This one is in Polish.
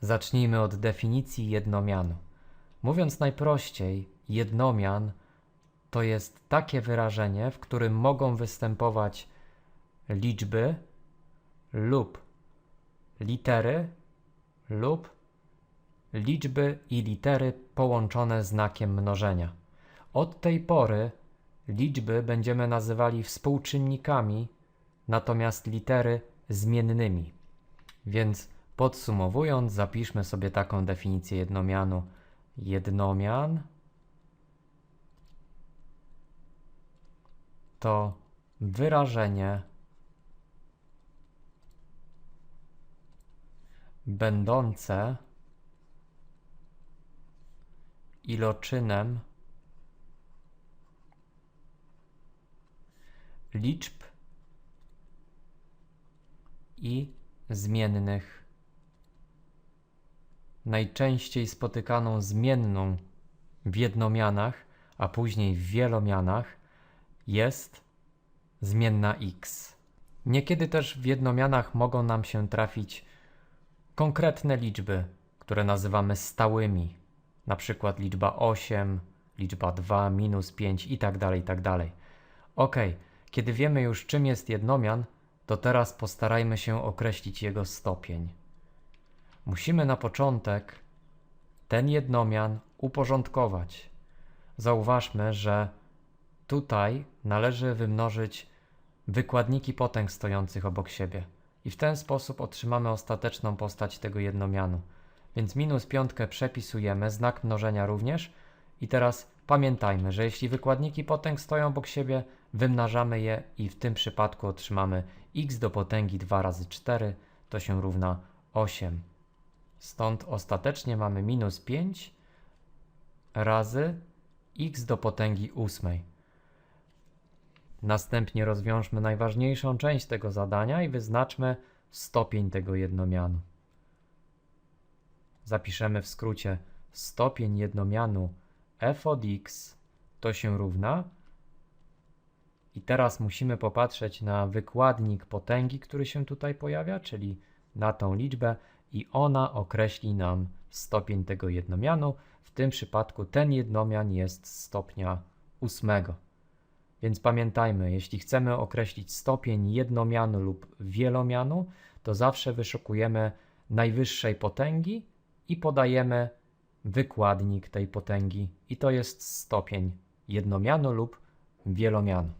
Zacznijmy od definicji jednomianu. Mówiąc najprościej, jednomian to jest takie wyrażenie, w którym mogą występować liczby lub litery lub liczby i litery połączone znakiem mnożenia. Od tej pory liczby będziemy nazywali współczynnikami, natomiast litery zmiennymi. Więc podsumowując, zapiszmy sobie taką definicję jednomianu. Jednomian to wyrażenie będące iloczynem liczb i zmiennych. Najczęściej spotykaną zmienną w jednomianach, a później w wielomianach jest zmienna x. Niekiedy też w jednomianach mogą nam się trafić konkretne liczby, które nazywamy stałymi, na przykład liczba 8, liczba 2, minus 5 i tak dalej, i tak dalej. Ok, kiedy wiemy już czym jest jednomian, to teraz postarajmy się określić jego stopień. Musimy na początek ten jednomian uporządkować. Zauważmy, że tutaj należy wymnożyć wykładniki potęg stojących obok siebie i w ten sposób otrzymamy ostateczną postać tego jednomianu. Więc minus piątkę przepisujemy, znak mnożenia również i teraz pamiętajmy, że jeśli wykładniki potęg stoją obok siebie, wymnażamy je i w tym przypadku otrzymamy x do potęgi 2 razy 4, to się równa 8. Stąd ostatecznie mamy minus 5 razy x do potęgi 8. Następnie rozwiążmy najważniejszą część tego zadania i wyznaczmy stopień tego jednomianu. Zapiszemy w skrócie stopień jednomianu f od x to się równa i teraz musimy popatrzeć na wykładnik potęgi, który się tutaj pojawia, czyli na tą liczbę i ona określi nam stopień tego jednomianu. W tym przypadku ten jednomian jest stopnia ósmego. Więc pamiętajmy, jeśli chcemy określić stopień jednomianu lub wielomianu, to zawsze wyszukujemy najwyższej potęgi i podajemy wykładnik tej potęgi, i to jest stopień jednomianu lub wielomianu.